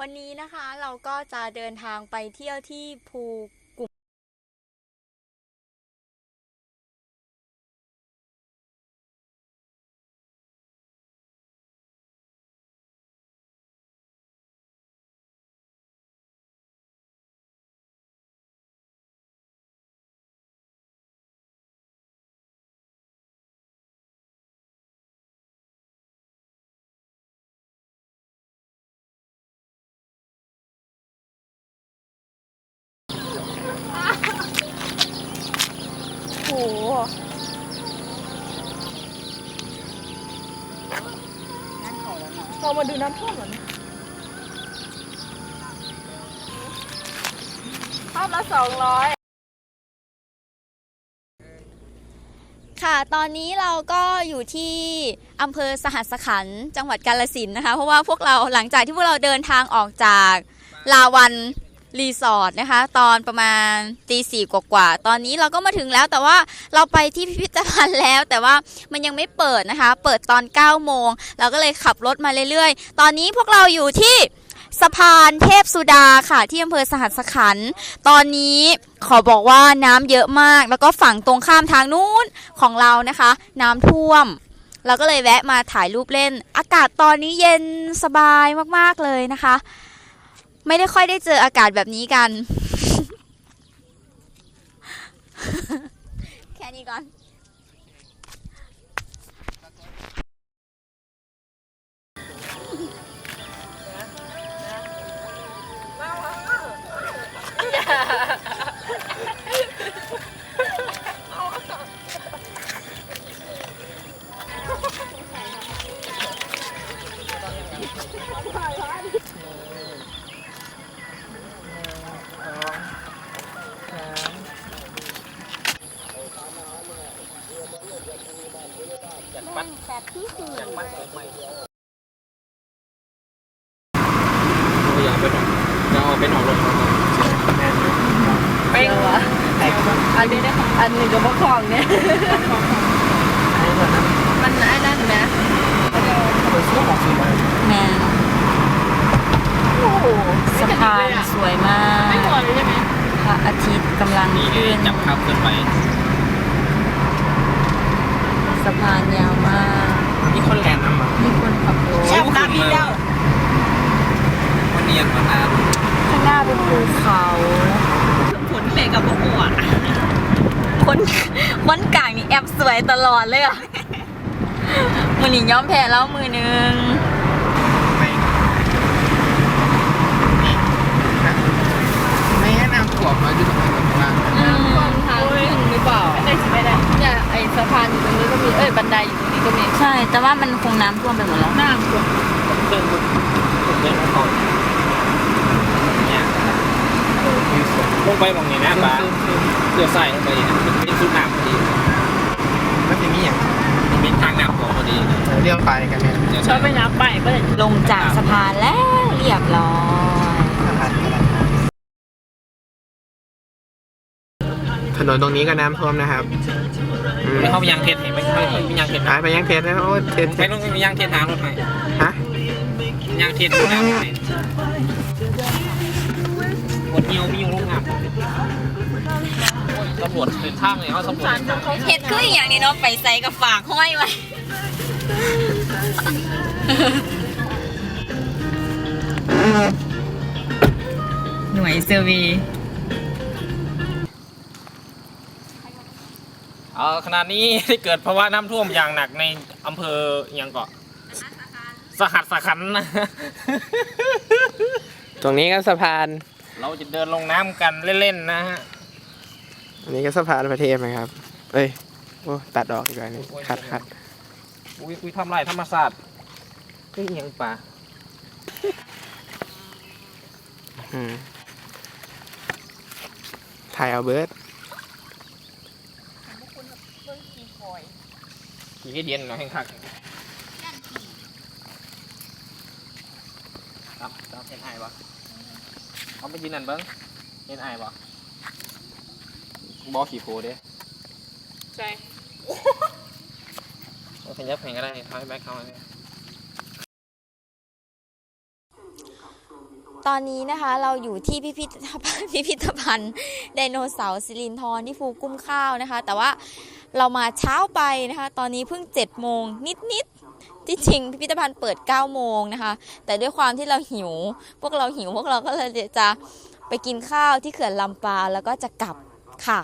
วันนี้นะคะเราก็จะเดินทางไปเที่ยวที่ภู เรามาดูน้ำท่วมเหรอเนี่ยภาพละสองร้อยค่ะ ตอนนี้เราก็อยู่ที่อำเภอสหัสขันจังหวัดกาลสินนะคะ เพราะว่าพวกเราหลังจากที่พวกเราเดินทางออกจากลาวัน รีสอร์ทนะคะ ตอนประมาณตีสี่กว่าๆตอนนี้เราก็มาถึงแล้วแต่ว่าเราไปที่พิพิธภัณฑ์แล้ว แต่ว่ามันยังไม่เปิดนะคะ เปิดตอน9โมงเราก็เลยขับรถมาเรื่อยๆ ตอนนี้พวกเราอยู่ที่สะพานเทพสุดาค่ะ ที่อำเภอสหัสขัน ตอนนี้ขอบอกว่าน้ำเยอะมาก แล้วก็ฝั่งตรงข้ามทางนู้นของเรานะคะ น้ำท่วมเราก็เลยแวะมาถ่ายรูปเล่น อากาศตอนนี้เย็นสบายมากๆเลยนะคะ ไม่ได้ค่อยได้เจออากาศแบบนี้กัน แค่นี้ก่อน อย่าไปหนองอย่าเอาไปหนองลงเป้งวะอันนี้ได้อันหนึ่งกับพวกของเนี่ยมันไอ้นั่นนะแม่โอ้โหสะพานสวยมากไม่หมดใช่ไหมพระอาทิตย์กำลังนี่ไงขึ้นจับขับขึ้นไป สะพานยาวมาก นี่คนแลนน้ำมันมีคนขับรถชอบน้ำพี่เจ้าวันเนียนกว่าน้ข้างหน้าเป็นภูเขาผลเหล็กกับพวกหัวคนคนกลางนี่แอบสวยตลอดเลยอะมือหนีย้อมแพ้แล้วมือนึงำไม่ไม่ให้น้ำท่วมมาอยู่ตรงนั้น ช่แต่ว่ามันคงน้ำท่วมไปหมดแล้วน้ำท่วมเดินเดินก่อนเนี่ยลงไปมองนี่นะป้าเดือดใส่ลงไปนะเป็นสุดน้ำพอดีมันจะมีอย่างมันเป็นทางน้ำของพอดีเรียกไปกันเนี่ยเดี๋ยวชใส่อบไปน้ำไปก็เลยลงจากสะพานแล้วเรียบร้อย ถนนตรงนี้ก็น้ำท่วมนะครับอืมไม่เข้าไปยังเทศเห็นไหมไม่ไม่ยังเทศหายไปยังเทสนะโอ้เทสไม่ต้องยังเทศทางรถไหมฮะยังเทศทางรถไหมหมดเหี่ยวมีอยู่ลงน้ำตำรวจเป็นทางเลยเขาตำรวจเป็นทางเห็ดคืออย่างนี้เนาะไปใส่กับฝากห้อยไว้ หน่วยเซอร์วี เออขณะนี้ได้เกิดภาวะน้ำท่วมอย่างหนักในอำเภออหยังเกาะสหัสสขันธ์นะ ตรงนี้ก็สะพานเราจะเดินลงน้ำกันเล่นๆนะฮะอันนี้ก็สะพานประเทศนะครับ เอ้ยโอ้ตัดออกอีกแล้วนี่คัดคัดอุ้ยอุ้ยทำไรธรรมศาสตร์เฮ้ยอหยังป่าอืมถ่ายเอาเบิร์ด ขี่ให้เดียนหน่อยให้คักครับครับเห็นไอ้ปะเอาไปยินนั่นเบิ้งเห็นไอ้ปะบอขี่โคเด้ใช่เอาขยับแข่งก็ได้ทำให้แบ็คเขาเนี่ย ตอนนี้นะคะเราอยู่ที่พิพิธภัณฑ์พิพิธภัณฑ์ไดโนเสาร์สิรินทรที่ฟูกุ้มข้าวนะคะ แต่ว่าเรามาเช้าไปนะคะ ตอนนี้เพิ่ง7จ็ดโมงนิดๆที่จริงพิพิธภัณฑ์เปิด9ก้าโมงนะคะ แต่ด้วยความที่เราหิว พวกเราหิวพวกเราก็เลยจะไปกินข้าวที่เขื่อนลำปาแล้วก็จะกลับค่ะ